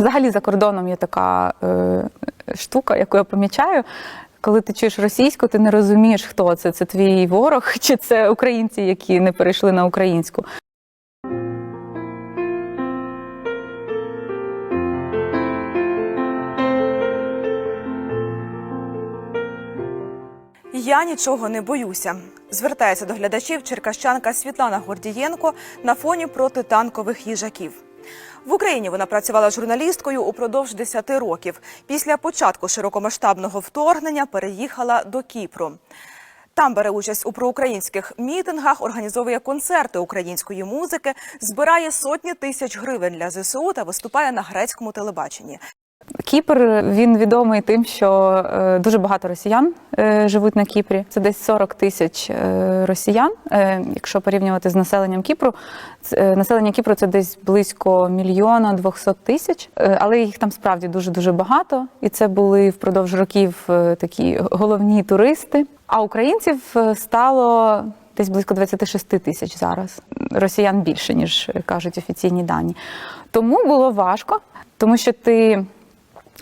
Взагалі за кордоном є така е, штука, яку я помічаю. Коли ти чуєш російську, ти не розумієш, хто це. Це твій ворог, чи це українці, які не перейшли на українську. Я нічого не боюся. Звертається до глядачів черкащанка Світлана Гордієнко на фоні протитанкових їжаків. В Україні вона працювала журналісткою упродовж 10 років. Після початку широкомасштабного вторгнення переїхала до Кіпру. Там бере участь у проукраїнських мітингах, організовує концерти української музики, збирає сотні тисяч гривень для ЗСУ та виступає на грецькому телебаченні. Кіпр він відомий тим, що е, дуже багато росіян е, живуть на Кіпрі. Це десь 40 тисяч е, росіян. Якщо порівнювати з населенням Кіпру, населення Кіпру це десь близько мільйона 200 тисяч, але їх там справді дуже дуже багато. І це були впродовж років такі головні туристи. А українців стало. Десь близько 26 тисяч зараз. Росіян більше, ніж кажуть офіційні дані. Тому було важко, тому що ти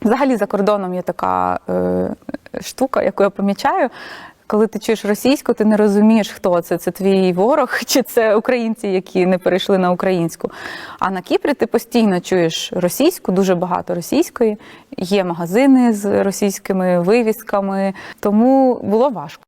Взагалі за кордоном є така е, штука, яку я помічаю. Коли ти чуєш російську, ти не розумієш, хто це. Це твій ворог, чи це українці, які не перейшли на українську. А на Кіпрі ти постійно чуєш російську, дуже багато російської. Є магазини з російськими вивісками, тому було важко.